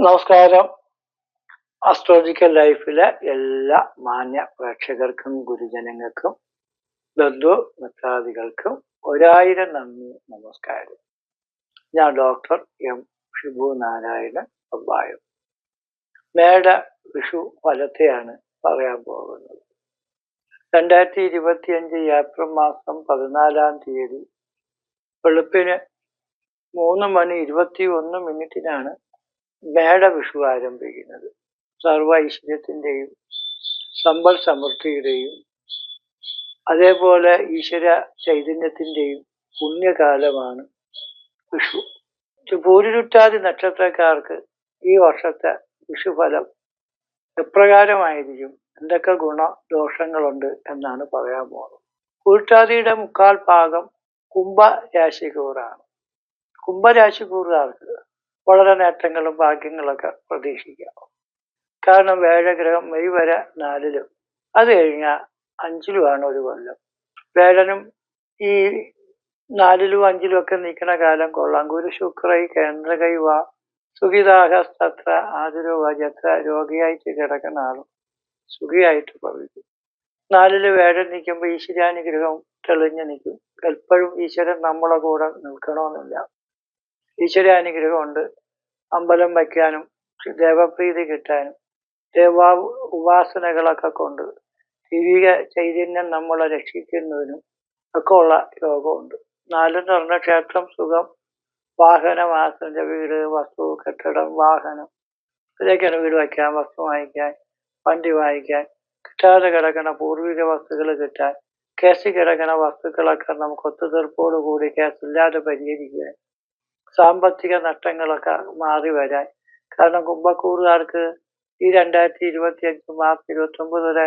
നമസ്കാരം. അസ്ട്രോളജിക്കൽ ലൈഫിലെ എല്ലാ മാന്യ പ്രേക്ഷകർക്കും ഗുരുജനങ്ങൾക്കും ബന്ധു മിത്രാദികൾക്കും ഒരായിരം നന്ദി നമസ്കാരം. ഞാൻ ഡോക്ടർ എം ഷിബു നാരായണൻ അബ്ബായം. മേട വിഷു ഫലത്തെയാണ് പറയാൻ പോകുന്നത്. രണ്ടായിരത്തി ഇരുപത്തി അഞ്ച് ഏപ്രിൽ മാസം പതിനാലാം തീയതി വെളുപ്പിന് മൂന്ന് മണി ഇരുപത്തി ഒന്ന് മിനിറ്റിനാണ് മേട വിഷു ആരംഭിക്കുന്നത്. സർവ ഐശ്വര്യത്തിന്റെയും സമ്പൽ സമൃദ്ധിയുടെയും അതേപോലെ ഈശ്വര ചൈതന്യത്തിന്റെയും പുണ്യകാലമാണ് വിഷു. പൂരിരുട്ടാതി നക്ഷത്രക്കാർക്ക് ഈ വർഷത്തെ വിഷുഫലം എപ്രകാരമായിരിക്കും? എന്തൊക്കെ ഗുണദോഷങ്ങളുണ്ട് എന്നാണ് പറയാൻ പോകുന്നത്. പൂരിട്ടാതിയുടെ മുക്കാൽ ഭാഗം കുംഭരാശിക്കൂറാണ് കുംഭരാശികൂറുകാർക്ക് വളരെ നേട്ടങ്ങളും ഭാഗ്യങ്ങളൊക്കെ പ്രതീക്ഷിക്കാം. കാരണം വേഴഗ്രഹം മെയ് വരെ നാലിലും അത് കഴിഞ്ഞാൽ അഞ്ചിലുമാണ് ഒരു കൊല്ലം. വേഴനും ഈ നാലിലും അഞ്ചിലും ഒക്കെ നിൽക്കുന്ന കാലം കൊള്ളാം. ഗുരു ശുക്രൈ കേന്ദ്രകൈ വാ സുഖിതാഹസ്തത്ര ആതിരോ ജത്ര രോഗിയായിട്ട് കിടക്കുന്ന ആളും സുഖിയായിട്ട് ഭവിക്കും നാലിൽ വേഴ നിൽക്കുമ്പോൾ ഈശ്വരാനുഗ്രഹം തെളിഞ്ഞു നിൽക്കും. എപ്പോഴും ഈശ്വരൻ നമ്മളെ കൂടെ നിൽക്കണമെന്നില്ല. ഈശ്വരാനുഗ്രഹം ഉണ്ട് അമ്പലം വയ്ക്കാനും ദേവപ്രീതി കിട്ടാനും ദേവാ ഉപാസനകളൊക്കെ കൊണ്ട് ദൈവിക ചൈതന്യം നമ്മളെ രക്ഷിക്കുന്നതിനും ഒക്കെ ഉള്ള യോഗമുണ്ട്. നാലെന്ന് പറഞ്ഞ ക്ഷേത്രം സുഖം വാഹനം വാസന്റെ വീട് വസ്തു കെട്ടിടം വാഹനം ഇതൊക്കെയാണ് വീട് വയ്ക്കാൻ വസ്തു വാങ്ങിക്കാൻ വണ്ടി വാങ്ങിക്കാൻ. കിട്ടാതെ കിടക്കുന്ന പൂർവിക വസ്തുക്കൾ കിട്ടാൻ കേസിൽ കിടക്കുന്ന വസ്തുക്കളൊക്കെ നമുക്ക് ഒത്തുതീർപ്പോടു കൂടി കേസില്ലാതെ പരിഹരിക്കാൻ സാമ്പത്തിക നഷ്ടങ്ങളൊക്കെ മാറി വരാൻ. കാരണം കുംഭക്കൂറുകാർക്ക് ഈ രണ്ടായിരത്തി ഇരുപത്തി അഞ്ച് മാർച്ച് ഇരുപത്തി ഒമ്പത് വരെ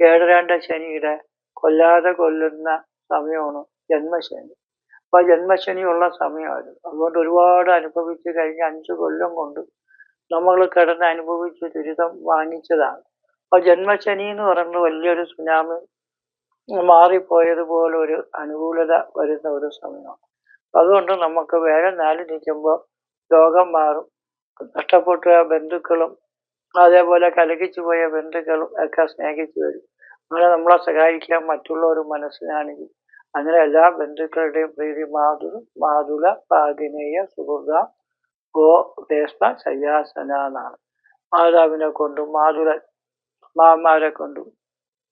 ഏഴരാണ്ട ശനിയുടെ കൊല്ലാതെ കൊല്ലുന്ന സമയമാണ് ജന്മശനി. അപ്പോൾ ജന്മശനി ഉള്ള സമയമായിരുന്നു. അതുകൊണ്ട് ഒരുപാട് അനുഭവിച്ച് കഴിഞ്ഞ അഞ്ച് കൊല്ലം കൊണ്ട് നമ്മൾ കിടന്ന് അനുഭവിച്ച് ദുരിതം വാങ്ങിച്ചതാണ്. അപ്പോൾ ജന്മശനി എന്ന് പറയുന്നത് വലിയൊരു സുനാമി മാറിപ്പോയതുപോലെ ഒരു അനുകൂലത വരുന്ന ഒരു സമയമാണ്. അതുകൊണ്ട് നമുക്ക് വേറെ നാല് നിൽക്കുമ്പോൾ ലോകം മാറും. നഷ്ടപ്പെട്ട ബന്ധുക്കളും അതേപോലെ കലകിച്ചു പോയ ബന്ധുക്കളും ഒക്കെ സ്നേഹിച്ചു വരും. അങ്ങനെ നമ്മളെ സഹായിക്കാൻ മറ്റുള്ള ഒരു മനസ്സിനാണെങ്കിൽ അങ്ങനെ എല്ലാ ബന്ധുക്കളുടെയും പ്രീതി മാതുല മാതുല പാകിനേയ സുഹൃത ഗോ ദേശ ശയ്യാസന എന്നാണ്. മാതാവിനെ കൊണ്ടും മാതുല മാമാരെ കൊണ്ടും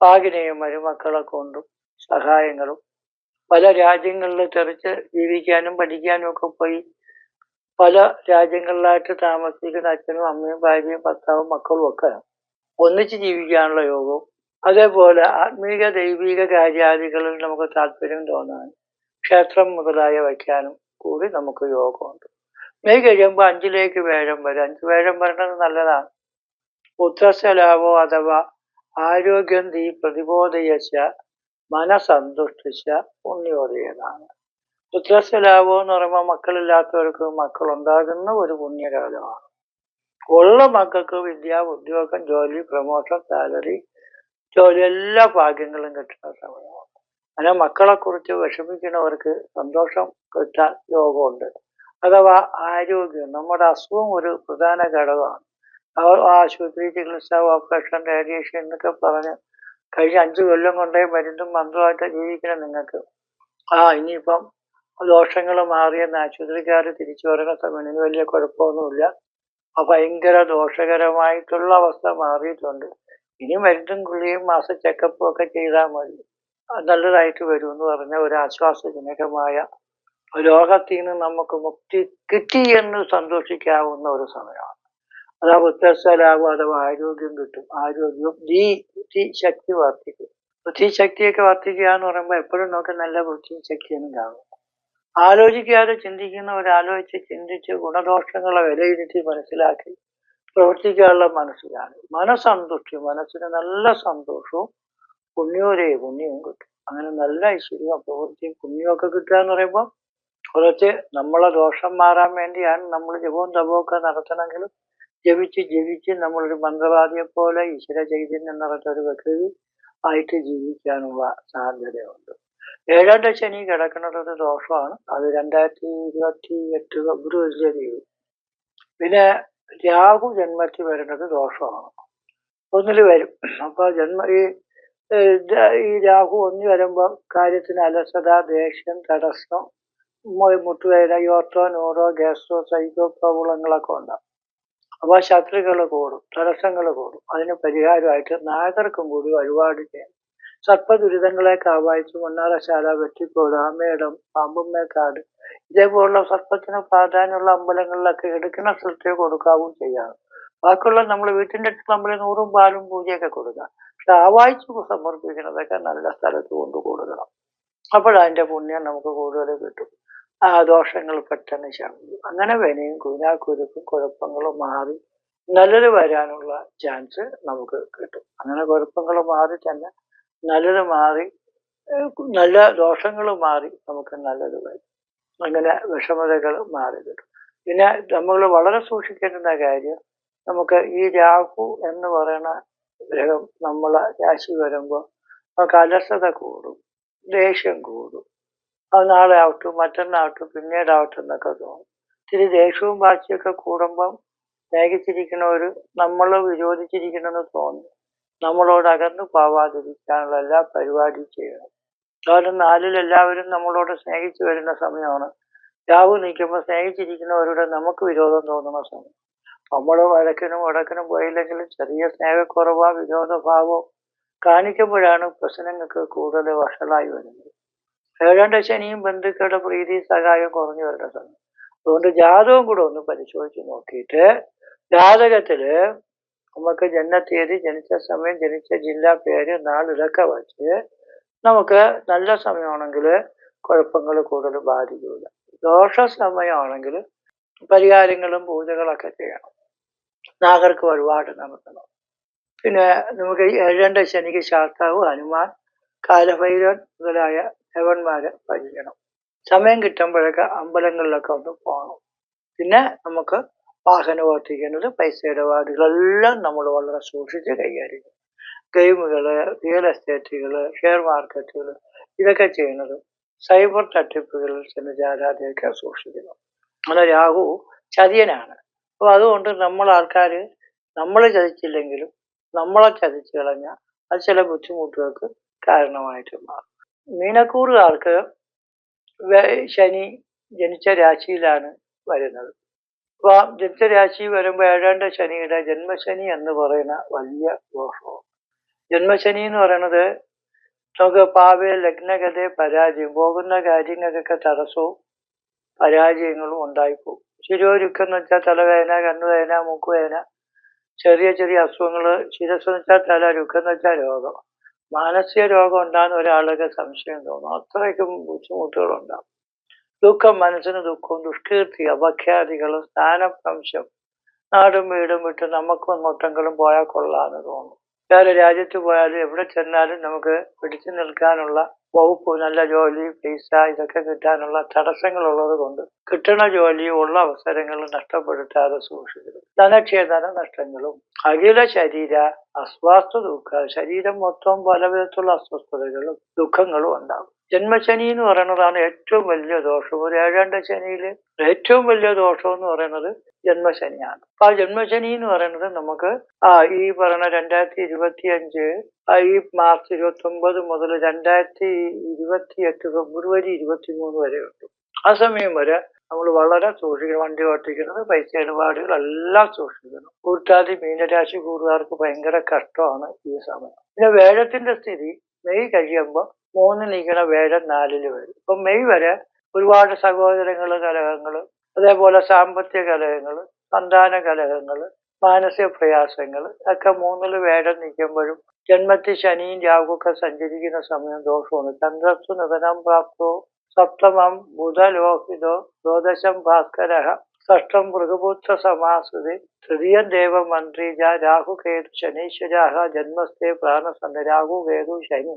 പാകിനെയും മരുമക്കളെ കൊണ്ടും സഹായങ്ങളും പല രാജ്യങ്ങളിൽ തെറിച്ച് ജീവിക്കാനും പഠിക്കാനും ഒക്കെ പോയി. പല രാജ്യങ്ങളിലായിട്ട് താമസിക്കുന്ന അച്ഛനും അമ്മയും ഭാര്യയും ഭർത്താവും മക്കളും ഒക്കെ ഒന്നിച്ച് ജീവിക്കാനുള്ള യോഗവും അതേപോലെ ആത്മീക ദൈവിക കാര്യാദികളിൽ നമുക്ക് താല്പര്യം തോന്നാൻ ക്ഷേത്രം മുതലായ വയ്ക്കാനും കൂടി നമുക്ക് യോഗമുണ്ട്. മെയ് കഴിയുമ്പോൾ അഞ്ചിലേക്ക് വേഴം വരും. അഞ്ച് വേഴം വരേണ്ടത് നല്ലതാണ്. പുത്രശലാഭോ അഥവാ ആരോഗ്യം തീ പ്രതിബോധയശ മനസന്തുഷ്ടിച്ച പുണ്യോദയനാണ്. പുത്രസ്വലാഭം എന്ന് പറയുമ്പോൾ മക്കളില്ലാത്തവർക്ക് മക്കളുണ്ടാകുന്ന ഒരു പുണ്യകാലമാണ്. ഉള്ള മക്കൾക്ക് വിദ്യ ഉദ്യോഗം ജോലി പ്രമോഷൻ സാലറി ജോലി എല്ലാ ഭാഗ്യങ്ങളും കിട്ടുന്ന സമയമാണ്. അങ്ങനെ മക്കളെ കുറിച്ച് വിഷമിക്കുന്നവർക്ക് സന്തോഷം കിട്ടാൻ യോഗമുണ്ട്. അഥവാ ആരോഗ്യം നമ്മുടെ അസുഖം ഒരു പ്രധാന ഘടകമാണ്. ആശുപത്രി ചികിത്സ ഓപ്പറേഷൻ റേഡിയേഷൻ എന്നൊക്കെ പറഞ്ഞ് കഴിഞ്ഞ അഞ്ചു കൊല്ലം കൊണ്ടേ മരുന്നും മന്ത്രമായിട്ട് ജീവിക്കണം നിങ്ങൾക്ക്. ആ ഇനിയിപ്പം ദോഷങ്ങൾ മാറിയെന്ന് ആശുപത്രിക്കാർ തിരിച്ചു പറയുന്ന സമയത്ത് വലിയ കുഴപ്പമൊന്നുമില്ല. ആ ഭയങ്കര ദോഷകരമായിട്ടുള്ള അവസ്ഥ മാറിയിട്ടുണ്ട്. ഇനി മരുന്നും ഗുളിയും മാസ ചെക്കപ്പും ഒക്കെ ചെയ്താൽ മതി. നല്ലതായിട്ട് വരും എന്ന് പറഞ്ഞ ഒരു ആശ്വാസജനകമായ രോഗത്തിൽ നിന്ന് നമുക്ക് മുക്തി കിട്ടി എന്ന് സന്തോഷിക്കാവുന്ന ഒരു സമയമാണ്. അതാ വ്യത്യസ്തലാകും അഥവാ ആരോഗ്യം കിട്ടും. ആരോഗ്യം ബുദ്ധി ശക്തി വർദ്ധിക്കും. ബുദ്ധി ശക്തിയൊക്കെ വർദ്ധിക്കുക എന്ന് പറയുമ്പോൾ എപ്പോഴും നമുക്ക് നല്ല ബുദ്ധിയും ശക്തിയും ഉണ്ടാകും ആലോചിക്കാതെ ചിന്തിക്കുന്നവർ ആലോചിച്ച് ചിന്തിച്ച് ഗുണദോഷങ്ങളെ വിലയിരുത്തി മനസ്സിലാക്കി പ്രവർത്തിക്കാനുള്ള മനസ്സിലാണ്. മനസ്സന്തുഷ്ടി മനസ്സിന് നല്ല സന്തോഷവും പുണ്യോരേ പുണ്യവും കിട്ടും. അങ്ങനെ നല്ല ഐശ്വര്യവും പ്രവൃത്തിയും പുണ്യമൊക്കെ കിട്ടുക എന്ന് പറയുമ്പോൾ കുറച്ച് നമ്മളെ ദോഷം മാറാൻ വേണ്ടിയാണ് നമ്മൾ ജപവും തപവും ഒക്കെ നടത്തണമെങ്കിലും ജപിച്ച് ജപിച്ച് നമ്മളൊരു മന്ത്രവാദിയെ പോലെ ഈശ്വര ചൈതന്യം നിറഞ്ഞ ഒരു വ്യക്തി ആയിട്ട് ജീവിക്കാനുള്ള സാധ്യതയുണ്ട്. ഏഴാം ശനി കിടക്കുന്നത് ഒരു ദോഷമാണ്. അത് രണ്ടായിരത്തി ഇരുപത്തി എട്ട് ഫെബ്രുവരിയിലെ തീയതി. പിന്നെ രാഹു ജന്മത്തിൽ വരുന്നത് ദോഷമാണ്. ഒന്നിൽ വരും. അപ്പൊ ജന്മ ഈ രാഹു ഒന്നി വരുമ്പോൾ കാര്യത്തിന് അലസത ദേഷ്യം തടസ്സം മുട്ടുവേദന യോർട്ടോ നൂറോ ഗ്യാസ്ട്രോ സൈക്കോ പ്രോബ്ലങ്ങളൊക്കെ ഉണ്ടാവും. അപ്പൊ ശത്രുക്കൾ കൂടും തടസ്സങ്ങൾ കൂടും. അതിന് പരിഹാരമായിട്ട് നാഗർക്കും കൂടി വഴിപാട് ചെയ്യണം. സർപ്പദുരിതങ്ങളെ കാവായിച്ച് മണ്ണാറശാല വെട്ടിക്കോട് ആമേടം പാമ്പുമ്മേക്കാട് ഇതേപോലുള്ള സർപ്പത്തിന് പ്രാധാന്യമുള്ള അമ്പലങ്ങളിലൊക്കെ എടുക്കുന്ന സ്ഥലത്തേ കൊടുക്കാവും ചെയ്യാം ബാക്കിയുള്ള നമ്മൾ വീട്ടിന്റെ അടുത്ത് നമ്മൾ നൂറും പാലും പൂജയൊക്കെ കൊടുക്കാം. പക്ഷെ ആവായിച്ച് സമർപ്പിക്കുന്നതൊക്കെ നല്ല സ്ഥലത്ത് കൊണ്ട് കൊടുക്കണം. അപ്പോഴതിന്റെ പുണ്യം നമുക്ക് കൂടുതൽ കിട്ടും. ആ ദോഷങ്ങൾ പെട്ടെന്ന് ശമിക്കും അങ്ങനെ വിനയും കുനാക്കുരുക്കും കുഴപ്പങ്ങളും മാറി നല്ലത് വരാനുള്ള ചാൻസ് നമുക്ക് കിട്ടും. അങ്ങനെ കുഴപ്പങ്ങൾ മാറി തന്നെ നല്ലത് മാറി നല്ല ദോഷങ്ങൾ മാറി നമുക്ക് നല്ലത് വരും. അങ്ങനെ വിഷമതകൾ മാറി കിട്ടും. പിന്നെ നമ്മൾ വളരെ സൂക്ഷിക്കേണ്ടുന്ന കാര്യം നമുക്ക് ഈ രാഹു എന്ന് പറയുന്ന ഗ്രഹം നമ്മളെ രാശി വരുമ്പോൾ നമുക്ക് അലസത കൂടും ദേഷ്യം കൂടും അത് നാളെ ആവട്ടെ മറ്റന്നാവട്ടെ പിന്നീടാവട്ടെ എന്നൊക്കെ തോന്നും. ഇത്തിരി ദേഷ്യവും വാശിയൊക്കെ കൂടുമ്പം സ്നേഹിച്ചിരിക്കുന്നവർ നമ്മൾ വിരോധിച്ചിരിക്കണമെന്ന് തോന്നും. നമ്മളോട് അകന്നു പോവാതിരിക്കാനുള്ള എല്ലാ പരിപാടിയും ചെയ്യണം. കാരണം നാലിൽ എല്ലാവരും നമ്മളോട് സ്നേഹിച്ചു വരുന്ന സമയമാണ്. രാവ് നിൽക്കുമ്പോൾ സ്നേഹിച്ചിരിക്കുന്നവരുടെ നമുക്ക് വിരോധം തോന്നുന്ന സമയം. നമ്മൾ വഴക്കിനും വടക്കിനും പോയില്ലെങ്കിലും ചെറിയ സ്നേഹക്കുറവോ വിരോധഭാവോ കാണിക്കുമ്പോഴാണ് പ്രശ്നങ്ങൾക്ക് കൂടുതൽ വഷളായി വരുന്നത്. ഏഴാണ്ട് ശനിയും ബന്ധുക്കളുടെ പ്രീതി സഹായം കുറഞ്ഞു വരേണ്ട സമയം അതുകൊണ്ട് ജാതകം കൂടെ ഒന്ന് പരിശോധിച്ച് നോക്കിയിട്ട് ജാതകത്തിൽ നമുക്ക് ജനനത്തീയതി ജനിച്ച സമയം ജനിച്ച ജില്ലാ പേര് നാളിതൊക്കെ വച്ച് നമുക്ക് നല്ല സമയമാണെങ്കിൽ കുഴപ്പങ്ങൾ കൂടുതൽ ബാധിക്കില്ല ദോഷ സമയമാണെങ്കിൽ പരിഹാരങ്ങളും പൂജകളൊക്കെ ചെയ്യണം. നാഗർക്ക് വഴിപാട് നടത്തണം. പിന്നെ നമുക്ക് ഏഴണ്ട ശനിക്ക് ശാസ്താവ് ഹനുമാൻ കാലഭൈരവൻ മുതലായ ദേവന്മാരെ ഭജിക്കണം. സമയം കിട്ടുമ്പോഴൊക്കെ അമ്പലങ്ങളിലൊക്കെ ഒന്ന് പോകണം പിന്നെ നമുക്ക് വാഹനം ഓർത്തിക്കുന്നത് പൈസ ഇടപാടുകളെല്ലാം നമ്മൾ വളരെ സൂക്ഷിച്ച് കൈകാര്യം ചെയ്യണം. ഗെയിമുകൾ റിയൽ എസ്റ്റേറ്റുകൾ ഷെയർ മാർക്കറ്റുകൾ ഇതൊക്കെ ചെയ്യുന്നത് സൈബർ തട്ടിപ്പുകളിൽ ചെന്ന് ചാരാതെയൊക്കെ സൂക്ഷിക്കണം. അങ്ങനെ രാഹു ചതിയനാണ്. അപ്പോൾ അതുകൊണ്ട് നമ്മൾ ആൾക്കാർ നമ്മൾ ചതിച്ചില്ലെങ്കിലും നമ്മളെ ചതിച്ചു കളഞ്ഞാൽ അത് ചില ബുദ്ധിമുട്ടുകൾക്ക് കാരണമായിട്ട് മാറും. മീനക്കൂറുകാർക്ക് ശനി ജനിച്ച രാശിയിലാണ് വരുന്നത്. അപ്പോൾ ജനിച്ച രാശി വരുമ്പോൾ ഏഴാണ്ട ശനിയുടെ ജന്മശനി എന്ന് പറയുന്ന വലിയ ദോഷവും ജന്മശനി എന്ന് പറയുന്നത് നമുക്ക് പാവേ ലഗ്നഗത പരാജയം പോകുന്ന കാര്യങ്ങൾക്കൊക്കെ തടസ്സവും പരാജയങ്ങളും ഉണ്ടായിപ്പോകും. ശിരോരുക്കം എന്ന് വെച്ചാൽ തലവേദന കണ്ണുവേദന മൂക്കുവേദന ചെറിയ ചെറിയ അസുഖങ്ങൾ ശിരസ് എന്ന് വെച്ചാൽ തല രുക്കം എന്ന് വെച്ചാൽ രോഗം. മാനസിക രോഗം ഉണ്ടാകുന്ന ഒരാളൊക്കെ സംശയം തോന്നും. അത്രയ്ക്കും ബുദ്ധിമുട്ടുകൾ ഉണ്ടാകും ദുഃഖം മനസ്സിന് ദുഃഖവും ദുഷ്കീർത്തി അപഖ്യാതികൾ സ്ഥാനഭ്രംശം നാടും വീടും വിട്ട് നമുക്കും അങ്ങോട്ടെങ്കിലും പോയാൽ കൊള്ളാന്ന് തോന്നും. വേറെ രാജ്യത്ത് പോയാലും എവിടെ ചെന്നാലും നമുക്ക് പിടിച്ചു നിൽക്കാനുള്ള വകുപ്പ് നല്ല ജോലി പൈസ ഇതൊക്കെ കിട്ടാനുള്ള തടസ്സങ്ങളുള്ളത് കൊണ്ട് കിട്ടണ ജോലി ഉള്ള അവസരങ്ങൾ നഷ്ടപ്പെടുത്താതെ സൂക്ഷിക്കണം. ധനക്ഷേതന നഷ്ടങ്ങളും അഖില ശരീര അസ്വാസ്ഥ ദുഃഖ ശരീരം മൊത്തം പല വിധത്തിലുള്ള അസ്വസ്ഥതകളും ദുഃഖങ്ങളും ഉണ്ടാകും. ജന്മശനി എന്ന് പറയുന്നതാണ് ഏറ്റവും വലിയ ദോഷം. ഒരു ഏഴാണ്ട ശനിയിൽ ഏറ്റവും വലിയ ദോഷം എന്ന് പറയുന്നത് ജന്മശനിയാണ്. അപ്പൊ ആ ജന്മശനി എന്ന് പറയുന്നത് നമുക്ക് ആ ഈ പറയുന്ന രണ്ടായിരത്തി ഇരുപത്തി അഞ്ച് ഈ മാർച്ച് ഇരുപത്തി ഒമ്പത് മുതൽ രണ്ടായിരത്തി ഇരുപത്തി എട്ട് ഫെബ്രുവരി ഇരുപത്തി മൂന്ന് വരെ ഉണ്ട് ആ സമയം വരെ നമ്മൾ വളരെ സൂക്ഷിക്കണം. വണ്ടി ഓട്ടിക്കുന്നത് പൈസ ഇടപാടുകൾ എല്ലാം സൂക്ഷിക്കണം. കൂട്ടാതി മീനരാശി കൂടുകാർക്ക് ഭയങ്കര കഷ്ടമാണ് ഈ സമയം. പിന്നെ വേഴത്തിന്റെ സ്ഥിതി മെയ് കഴിയുമ്പോൾ മൂന്ന് നീക്കണ വേഴം നാലിൽ വരും. ഇപ്പൊ മെയ് വരെ ഒരുപാട് സഹോദരങ്ങൾ കലഹങ്ങൾ അതേപോലെ സാമ്പത്തിക കലഹങ്ങൾ സന്താന കലഹങ്ങൾ മാനസിക പ്രയാസങ്ങൾ ഒക്കെ മൂന്നിൽ വേഴം നിൽക്കുമ്പോഴും ജന്മത്തിൽ ശനിയും രാഹുവൊക്കെ സഞ്ചരിക്കുന്ന സമയം ദോഷമാണ്. ചന്ദ്രസ്തു നിധനം പ്രാപ്തോ സപ്തമം ബുധലോഹിതോ ദ്വാദശം ഭാസ്കര ഷഷ്ടം മൃഗപുത്ര സമാസുതി തൃതീയ ദേവമന്ത്രീജ രാഹു കേതു ശനീശ്വരാഹ ജന്മസ്ഥേ പ്രാണസന്ധ രാഹു കേതു ശനി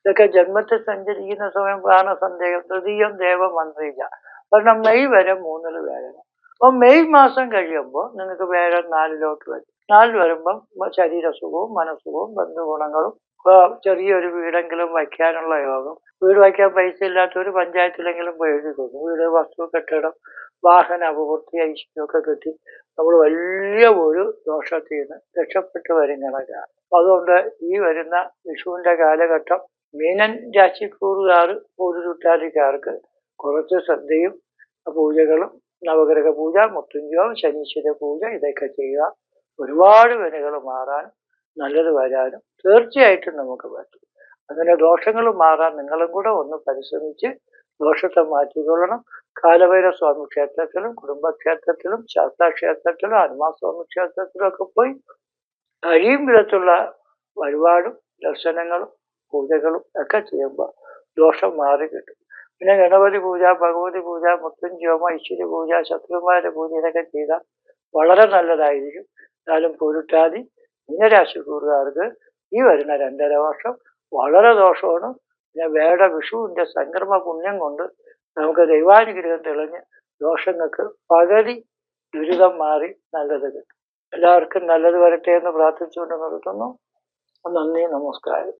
ഇതൊക്കെ ജന്മത്തിൽ സഞ്ചരിക്കുന്ന സമയം പ്രാണസന്ദേഹം തൃതീയം ദേവമന്ത്രീജ കാരണം മെയ് വരെ മൂന്നിൽ വേദന അപ്പൊ മെയ് മാസം കഴിയുമ്പോൾ നിങ്ങൾക്ക് വേറെ നാലിലോട്ട് വരും. നാലിൽ വരുമ്പം ശരീരസുഖവും മനസ്സുഖവും ബന്ധുഗുണങ്ങളും ചെറിയൊരു വീടെങ്കിലും വയ്ക്കാനുള്ള യോഗം. വീട് വയ്ക്കാൻ പൈസ ഇല്ലാത്തവർ പഞ്ചായത്തിലെങ്കിലും പോയി എഴുതി കൊടുക്കും. വീട് വസ്തു കെട്ടിടം വാഹന അപകൃത്തി ഐശ്വര്യമൊക്കെ കിട്ടി. നമ്മൾ വലിയ ഒരു ദോഷത്തിൽ നിന്ന് രക്ഷപ്പെട്ടു വരുന്നതാണ് അതുകൊണ്ട് ഈ വരുന്ന വിഷുവിന്റെ കാലഘട്ടം മീനൻ രാശിക്കൂറുകാർ പൂരുരുട്ടാതിക്കാർക്ക് കുറച്ച് ശ്രദ്ധയും പൂജകളും നവഗ്രഹ പൂജ മുത്തുഞ്ചോം ശനീശ്വര പൂജ ഇതൊക്കെ ചെയ്യുക. ഒരുപാട് വിനകൾ മാറാനും നല്ലത് വരാനും തീർച്ചയായിട്ടും നമുക്ക് പറ്റും. അങ്ങനെ ദോഷങ്ങൾ മാറാൻ നിങ്ങളും കൂടെ ഒന്ന് പരിശ്രമിച്ച് ദോഷത്തെ മാറ്റിക്കൊള്ളണം. കാലഭൈരവ സ്വാമി ക്ഷേത്രത്തിലും കുടുംബക്ഷേത്രത്തിലും ശാസ്താക്ഷേത്രത്തിലും ഹനുമാസ്വാമി ക്ഷേത്രത്തിലും ഒക്കെ പോയി കഴിയും വിധത്തുള്ള വഴിപാടും ദർശനങ്ങളും പൂജകളും ഒക്കെ ചെയ്യുമ്പോൾ ദോഷം മാറി കിട്ടും. പിന്നെ ഗണപതി പൂജ ഭഗവതി പൂജ മുത്തുംജോമ ഐശ്വര്യ പൂജ ശത്രുമാരുടെ പൂജ ഇതൊക്കെ ചെയ്താൽ വളരെ നല്ലതായിരിക്കും. എന്നാലും പൊരുട്ടാതി മീനരാശിക്കൂറുകാർക്ക് ഈ വരുന്ന രണ്ടര വർഷം വളരെ ദോഷമാണ്. പിന്നെ വേട വിഷുവിന്റെ സംക്രമ പുണ്യം കൊണ്ട് നമുക്ക് ദൈവാനുഗ്രഹം തെളിഞ്ഞ് ദോഷങ്ങൾക്ക് പകുതി ദുരിതം മാറി നല്ലത് കിട്ടും. എല്ലാവർക്കും നല്ലത് വരട്ടെ എന്ന് പ്രാർത്ഥിച്ചുകൊണ്ട് നിർത്തുന്നു. നന്ദി നമസ്കാരം.